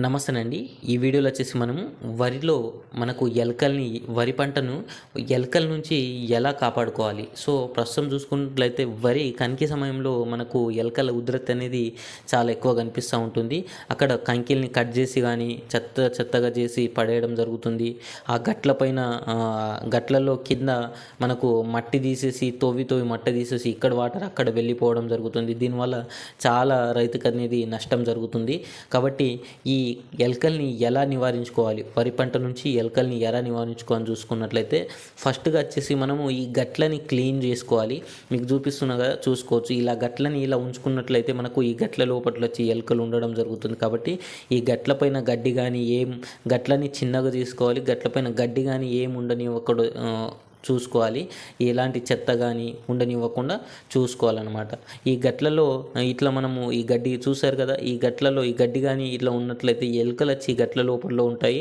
నమస్తేనండి. ఈ వీడియోలో వచ్చేసి మనము వరిలో మనకు ఎలకల్ని వరి పంటను ఎలకల నుంచి ఎలా కాపాడుకోవాలి? సో ప్రస్తుతం చూసుకున్నట్లయితే వరి కంకి సమయంలో మనకు ఎలకల ఉధృతి అనేది చాలా ఎక్కువ కనిపిస్తూ ఉంటుంది. అక్కడ కంకిల్ని కట్ చేసి కానీ చెత్త చెత్తగా చేసి పడేయడం జరుగుతుంది. ఆ గట్ల పైన గట్లలో కింద మనకు మట్టి తీసేసి తోవి తోవి మట్టి తీసేసి ఇక్కడ వాటర్ అక్కడ వెళ్ళిపోవడం జరుగుతుంది. దీనివల్ల చాలా రైతుకు అనేది నష్టం జరుగుతుంది. కాబట్టి ఈ ఈ ఎలకల్ని ఎలా నివారించుకోవాలి? వరి పంట నుంచి ఎలకల్ని ఎలా నివారించుకోవాలని చూసుకున్నట్లయితే ఫస్ట్గా వచ్చేసి మనము ఈ గట్లని క్లీన్ చేసుకోవాలి. మీకు చూపిస్తున్నా కదా చూసుకోవచ్చు. ఇలా గట్లని ఇలా ఉంచుకున్నట్లయితే మనకు ఈ గట్ల లోపల వచ్చి ఎలకలు ఉండడం జరుగుతుంది. కాబట్టి ఈ గట్ల పైన గడ్డి కానీ ఏం గట్లని చిన్నగా తీసుకోవాలి. గట్ల పైన గడ్డి కానీ ఏం ఉండని ఒకడు చూసుకోవాలి. ఎలాంటి చెత్త కానీ ఉండనివ్వకుండా చూసుకోవాలన్నమాట. ఈ గట్లలో ఇట్లా మనము ఈ గడ్డి చూసారు కదా ఈ గట్లలో ఈ గడ్డి కానీ ఇట్లా ఉన్నట్లయితే ఎలుకలు వచ్చి ఈ గట్ల లోపల ఉంటాయి.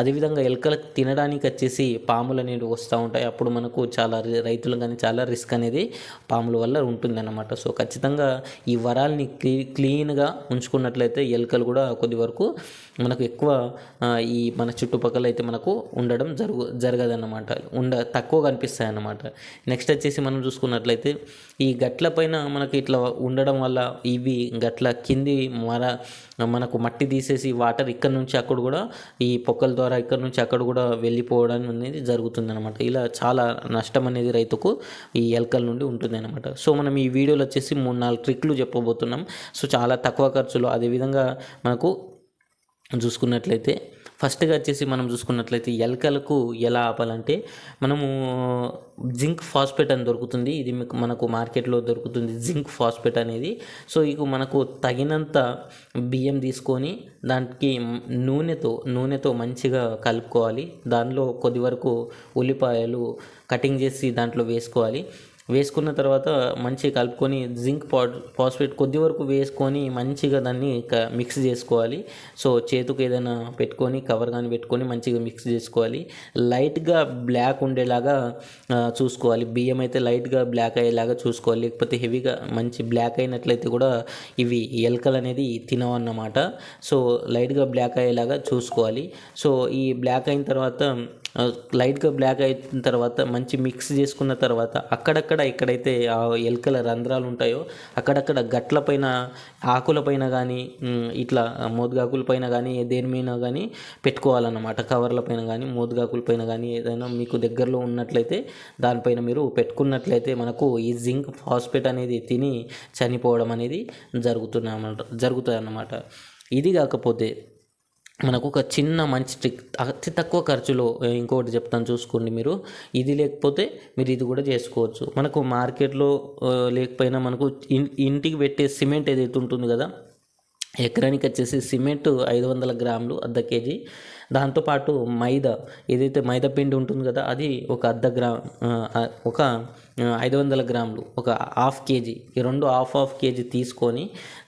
అదేవిధంగా ఎలుకలకు తినడానికి వచ్చేసి పాములు అనేవి వస్తూ ఉంటాయి. అప్పుడు మనకు చాలా రైతులు కానీ చాలా రిస్క్ అనేది పాముల వల్ల ఉంటుందన్నమాట. సో ఖచ్చితంగా ఈ వరాల్ని క్లీ క్లీన్గా ఉంచుకున్నట్లయితే ఎలుకలు కూడా కొద్ది వరకు మనకు ఎక్కువ ఈ మన చుట్టుపక్కల అయితే మనకు ఉండడం జరుగు జరగదన్నమాట. ఉండ తక్కువ కనిపిస్తాయి అన్నమాట నెక్స్ట్ వచ్చేసి మనం చూసుకున్నట్లయితే ఈ గట్ల పైన మనకి ఇట్లా ఉండడం వల్ల ఇవి గట్ల కింది మర మనకు మట్టి తీసేసి వాటర్ ఇక్కడ నుంచి అక్కడ కూడా ఈ పొక్కల ద్వారా ఇక్కడ నుంచి అక్కడ కూడా వెళ్ళిపోవడం అనేది జరుగుతుంది అనమాట ఇలా చాలా నష్టం అనేది రైతుకు ఈ ఎలకల నుండి ఉంటుంది అనమాట సో మనం ఈ వీడియోలో వచ్చేసి మూడు నాలుగు ట్రిక్లు చెప్పబోతున్నాం. సో చాలా తక్కువ ఖర్చులో అదేవిధంగా మనకు చూసుకున్నట్లయితే ఫస్ట్గా వచ్చేసి మనం చూసుకున్నట్లయితే ఎలకలకు ఎలా ఆపాలంటే మనము జింక్ ఫాస్ఫేట్ అని దొరుకుతుంది. ఇది మీకు మనకు మార్కెట్లో దొరుకుతుంది జింక్ ఫాస్ఫేట్ అనేది. సో ఇక మనకు తగినంత బియ్యం తీసుకొని దానికి నూనెతో నూనెతో మంచిగా కలుపుకోవాలి. దానిలో కొద్ది వరకు ఉల్లిపాయలు కటింగ్ చేసి దాంట్లో వేసుకోవాలి. వేసుకున్న తర్వాత మంచిగా కలుపుకొని జింక్ పా ఫాస్ఫేట్ కొద్ది వరకు వేసుకొని మంచిగా దాన్ని క- మిక్స్ చేసుకోవాలి. సో చేతుకు ఏదైనా పెట్టుకొని కవర్ కానీ పెట్టుకొని మంచిగా మిక్స్ చేసుకోవాలి. లైట్గా బ్లాక్ ఉండేలాగా చూసుకోవాలి. బియ్యం అయితే లైట్గా బ్లాక్ అయ్యేలాగా చూసుకోవాలి. లేకపోతే హెవీగా మంచి బ్లాక్ అయినట్లయితే కూడా ఇవి ఎలకలు అనేది తినవన్నమాట సో లైట్గా బ్లాక్ అయ్యేలాగా చూసుకోవాలి. సో ఈ బ్లాక్ అయిన తర్వాత లైట్గా బ్లాక్ అయిన తర్వాత మంచి మిక్స్ చేసుకున్న తర్వాత అక్కడక్కడ ఎక్కడైతే ఆ ఎలుకల రంధ్రాలు ఉంటాయో అక్కడక్కడ గట్ల పైన ఆకుల పైన కానీ ఇట్లా మోదుగాకుల పైన కానీ దేని మీద కానీ పెట్టుకోవాలన్నమాట. కవర్ల పైన కానీ మోదుగాకుల పైన కానీ ఏదైనా మీకు దగ్గరలో ఉన్నట్లయితే దానిపైన మీరు పెట్టుకున్నట్లయితే మనకు ఈ జింక్ ఫాస్ఫేట్ అనేది తిని చనిపోవడం అనేది జరుగుతుంది జరుగుతుంది అన్నమాట ఇది కాకపోతే మనకు ఒక చిన్న మంచి ట్రిక్ అతి తక్కువ ఖర్చులో ఇంకొకటి చెప్తాను చూసుకోండి మీరు. ఇది లేకపోతే మీరు ఇది కూడా చేసుకోవచ్చు. మనకు మార్కెట్లో లేకపోయినా మనకు ఇన్- ఇంటికి పెట్టే సిమెంట్ ఏదైతే ఉంటుంది కదా ఎకరానికి వచ్చేసి సిమెంట్ ఐదు వందల గ్రాములు అర్ధ కేజీ. దాంతోపాటు మైదా ఏదైతే మైదా పిండి ఉంటుంది కదా అది ఒక అర్ధ గ్రామ్ ఒక ఐదు వందల గ్రాములు ఒక హాఫ్ కేజీ ఈ రెండు హాఫ్ హాఫ్ కేజీ తీసుకొని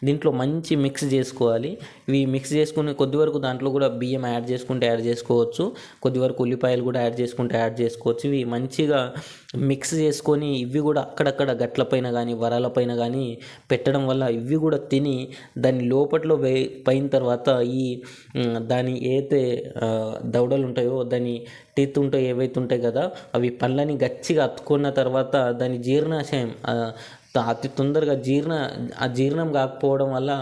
దీంట్లో మంచి మిక్స్ చేసుకోవాలి. ఇవి మిక్స్ చేసుకుని కొద్ది వరకు దాంట్లో కూడా బియ్యం యాడ్ చేసుకుంటే యాడ్ చేసుకోవచ్చు. కొద్ది వరకు ఉల్లిపాయలు కూడా యాడ్ చేసుకుంటే యాడ్ చేసుకోవచ్చు. ఇవి మంచిగా మిక్స్ చేసుకొని ఇవి కూడా అక్కడక్కడ గట్లపైన కానీ వరాలపైన కానీ పెట్టడం వల్ల ఇవి కూడా తిని దాని లోపట్లో వే పోయిన తర్వాత ఈ దాని ఏదైతే దవడలు ఉంటాయో దాని టీత్ ఉంటాయో ఏవైతే ఉంటాయి కదా అవి పళ్ళని గట్టిగా అతుక్కున్న తర్వాత దాని జీర్ణాశయం అతి తొందరగా జీర్ణ ఆ జీర్ణం కాకపోవడం వల్ల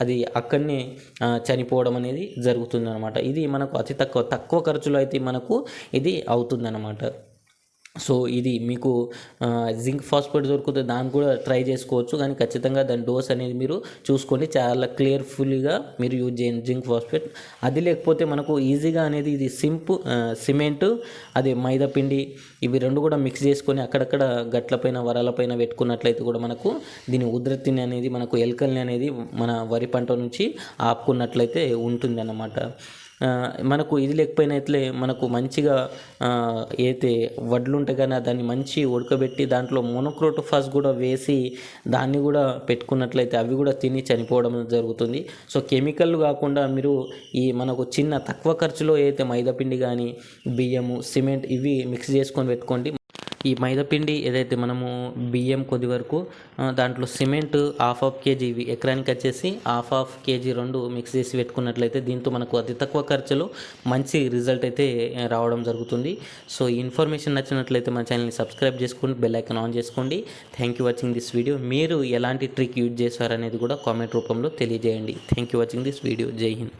అది అక్కడనే చనిపోవడం అనేది జరుగుతుంది అనమాట ఇది మనకు అతి తక్కువ తక్కువ ఖర్చులో అయితే మనకు ఇది అవుతుందన్నమాట. సో ఇది మీకు జింక్ ఫాస్ఫేట్ దొరికితే దాన్ని కూడా ట్రై చేసుకోవచ్చు. కానీ ఖచ్చితంగా దాని డోస్ అనేది మీరు చూసుకొని చాలా క్లియర్ఫుల్గా మీరు యూజ్ చేయండి జింక్ ఫాస్ఫేట్. అది లేకపోతే మనకు ఈజీగా అనేది ఇది సింపు సిమెంట్ అది మైదా పిండి ఇవి రెండు కూడా మిక్స్ చేసుకొని అక్కడక్కడ గట్లపైన వరాలపైన పెట్టుకున్నట్లయితే కూడా మనకు దీని ఉధృతిని అనేది మనకు ఎలకల్ని అనేది మన వరి పంట నుంచి ఆపుకున్నట్లయితే ఉంటుంది అన్నమాట మనకు ఇది లేకపోయినా ఇట్లే మనకు మంచిగా అయితే వడ్లు ఉంటాయి కానీ దాన్ని మంచి ఉడకబెట్టి దాంట్లో మోనోక్రోటోఫాస్ కూడా వేసి దాన్ని కూడా పెట్టుకున్నట్లయితే అవి కూడా తిని చనిపోవడం జరుగుతుంది. సో కెమికల్ కాకుండా మీరు ఈ మనకు చిన్న తక్కువ ఖర్చులో ఏదైతే మైదాపిండి కానీ బియ్యము సిమెంట్ ఇవి మిక్స్ చేసుకొని పెట్టుకోండి. ఈ మైదాపిండి ఏదైతే మనము బియ్యం కొద్ది వరకు దాంట్లో సిమెంట్ హాఫ్ హాఫ్ కేజీ ఇవి ఎకరానికి వచ్చేసి హాఫ్ హాఫ్ కేజీ రెండు మిక్స్ చేసి పెట్టుకున్నట్లయితే దీంతో మనకు అతి తక్కువ ఖర్చులో మంచి రిజల్ట్ అయితే రావడం జరుగుతుంది. సో ఈ ఇన్ఫర్మేషన్ నచ్చినట్లయితే మన ఛానల్ని సబ్స్క్రైబ్ చేసుకోండి బెల్ ఐకాన్ ఆన్ చేసుకోండి. Thank you watching this video మీరు ఎలాంటి ట్రిక్ యూజ్ చేశారనేది కూడా కామెంట్ రూపంలో తెలియజేయండి. Thank you watching this video Jai Hind